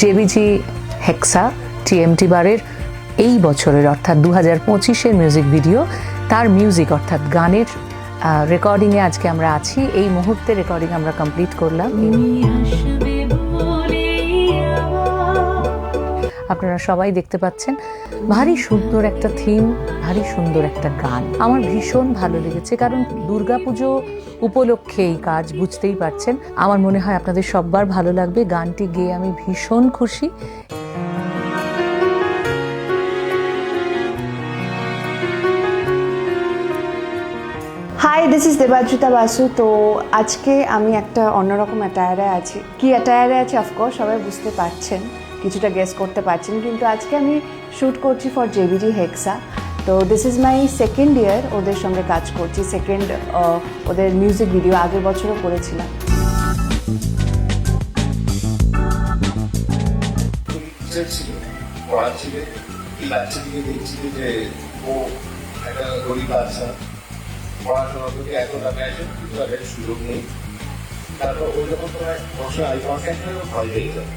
জেবিজি হেক্সা TMT বারের এই বছরের, অর্থাৎ দু হাজার পঁচিশের মিউজিক ভিডিও তার মিউজিক অর্থাৎ গানের রেকর্ডিংয়ে আজকে আমরা আছি। এই মুহূর্তে রেকর্ডিং আমরা কমপ্লিট করলাম। আপনারা সবাই দেখতে পাচ্ছেন ভারী সুন্দর একটা থিম ভারী সুন্দর একটা গান। আমার ভীষণ ভালো লেগেছে, কারণ দুর্গাপুজো উপলক্ষে এই কাজ বুঝতেই পারছেন। আমার মনে হয় আপনাদের সববার ভালো লাগবে, গানটি গেয়ে আমি ভীষণ খুশি। Hi this is Debadrita Basu তো আজকে আমি একটা অন্যরকম অ্যাটায়ারে আছি। কি অ্যাটায়ারে আছি? অফকোর্স সবাই বুঝতে পারছেন। কিছুটা গেস করতে পারছেন। কিন্তু আজকে আমি শ্যুট করছি ফর জেবিজি হেক্সা তো this is my second year ওদের সঙ্গে কাজ করছি। সেকেন্ড ওদের মিউজিক ভিডিও আগের বছরও করেছিলাম। বাচ্চাটিকে দেখছিল যে ও একটা গরিব বাচ্চা? পড়াশোনা থেকে তাদের সুযোগ নেই। তারপর ও যখন তোমার বসে আই কন্ট্যাক্ট ভয় পেয়ে যায়।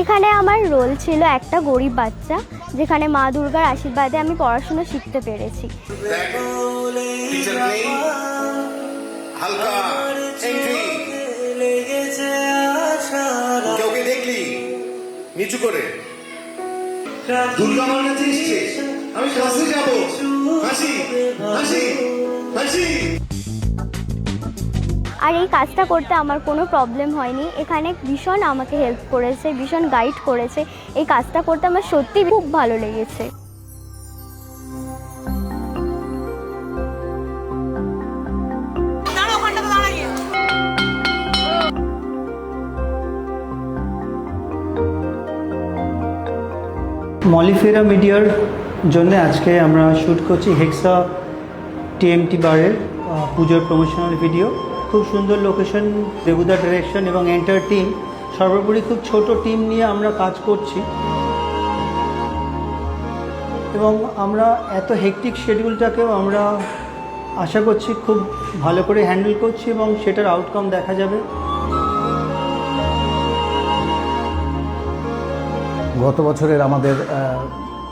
এখানে আমার রোল ছিল একটা গরিব বাচ্চা যেখানে মা দুর্গার আশীর্বাদে আমি পড়াশোনা শিখতে পেরেছি। দেখলি? নিচু করে। দুর্গা মার কাছে এসছিস? আমি যাব। আর এই কাজটা করতে আমার কোনো প্রবলেম হয়নি। এখানে ভীষণ আমাকে হেল্প করেছে, ভীষণ গাইড করেছে। এই কাজটা করতে আমার সত্যি খুব ভালো লেগেছে। মলিফেরা মিডিয়ার জন্য আজকে আমরা শ্যুট করছি হেক্সা টিএমটি বারের পুজোর প্রমোশনাল ভিডিও খুব সুন্দর লোকেশন দেবুদা ডিরেকশন এবং এন্টার টিম সর্বোপরি খুব ছোট টিম নিয়ে আমরা কাজ করছি। এবং আমরা এত হেকটিক শিডিউলটাকেও আমরা আশা করছি খুব ভালো করে হ্যান্ডেল করছি এবং সেটার আউটকাম দেখা যাবে। গত বছরের আমাদের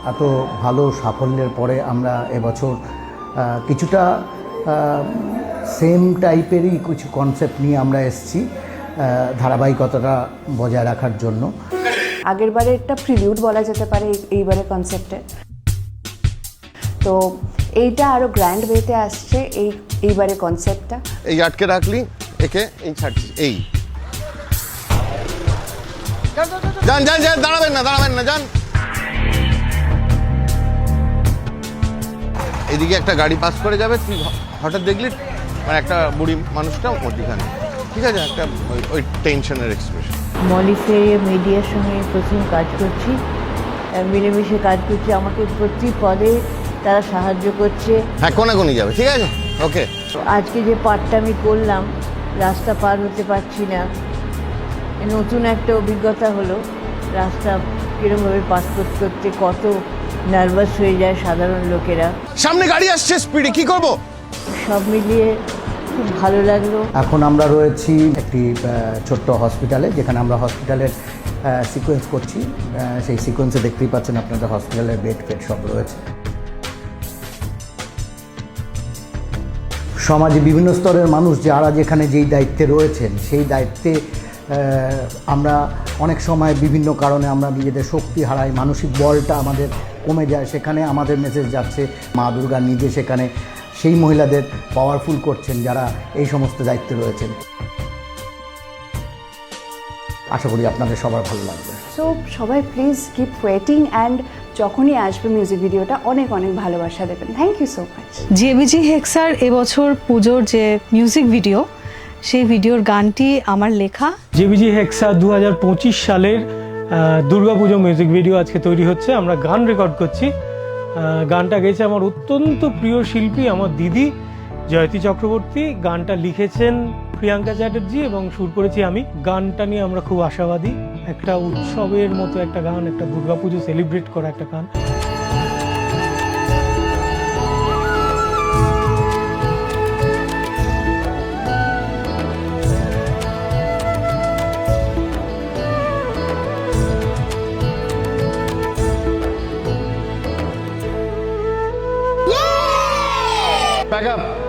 এত ভালো সাফল্যের পরে আমরা এবছর কিছুটা সেম টাইপেরই কিছু কনসেপ্ট নিয়ে আমরা এসেছি ধারাবাহিকতাটা বজায় রাখার জন্য। আগের বারে একটা প্রিলিউড বলা যেতে পারে এই- এইবারে কনসেপ্টে তো এইটা আরও গ্র্যান্ড ওয়েতে আসছে এই এইবারে কনসেপ্টটা এই আটকে রাখলি একে এই ছাড়ছিস এই। যান যান যান দাঁড়াবেন না দাঁড়াবেন না যান। এদিকে একটা গাড়ি পাস করে যাবে তুই হঠাৎ দেখলি মানে একটা বুড়ি মানুষটা মধ্যখানে। ঠিক আছে একটা ওই- ওই টেনশনের এক্সপ্রেশন মলিফে মিডিয়ার সঙ্গে প্রথম কাজ করছি মিলেমিশে কাজ করছি। আমাকে প্রতি পদে তারা সাহায্য করছে। হ্যাঁ কোনে কোনে যাবে ঠিক আছে? ওকে আজকে যে পার্টটা আমি করলাম রাস্তা পার হতে পারছি না। নতুন একটা অভিজ্ঞতা হলো রাস্তা কীরমভাবে পাস করতে করতে কত নার্ভাস হয়ে যায় সাধারণ লোকেরা। সামনে গাড়ি আসছে স্পিডে কি করব? সব মিলিয়ে খুব ভালো লাগল। এখন আমরা রয়েছি একটি ছোট্ট হসপিটালে যেখানে আমরা হসপিটালের সিকোয়েন্স করছি। সেই সিকোয়েন্সে দেখতেই পাচ্ছেন আপনাদের হসপিটালের বেড ফেড সব রয়েছে। সমাজে বিভিন্ন স্তরের মানুষ যারা যেখানে যেই দায়িত্বে রয়েছেন সেই দায়িত্বে আমরা অনেক সময় বিভিন্ন কারণে আমরা নিজেদের শক্তি হারাই মানসিক বলটা আমাদের কমে যায় সেখানে আমাদের মেসেজ যাচ্ছে মা দুর্গা নিজে সেখানে সেই মহিলাদের পাওয়ারফুল করছেন যারা এই সমস্ত দায়িত্বে রয়েছেন। আশা করি আপনাদের সবার ভালো লাগবে। সো সবাই প্লিজ কিপ ওয়েটিং অ্যান্ড যখনই আসবে মিউজিক ভিডিওটা অনেক অনেক ভালোবাসা দেবেন। Thank you so much JBG হেক্সার এবছর পুজোর যে মিউজিক ভিডিও সেই ভিডিওর গানটি আমার লেখা। জেবিজি হেক্সা দু হাজার পঁচিশ সালের দুর্গাপুজো মিউজিক ভিডিও আজকে তৈরি হচ্ছে। আমরা গান রেকর্ড করছি। গানটা গেয়েছে আমার অত্যন্ত প্রিয় শিল্পী, আমার দিদি জয়তী চক্রবর্তী। গানটা লিখেছেন প্রিয়াঙ্কা চ্যাটার্জি এবং সুর করেছি আমি। গানটা নিয়ে আমরা খুব আশাবাদী। একটা উৎসবের মতো একটা গান, একটা দুর্গাপুজো সেলিব্রেট করা একটা গান। Gặp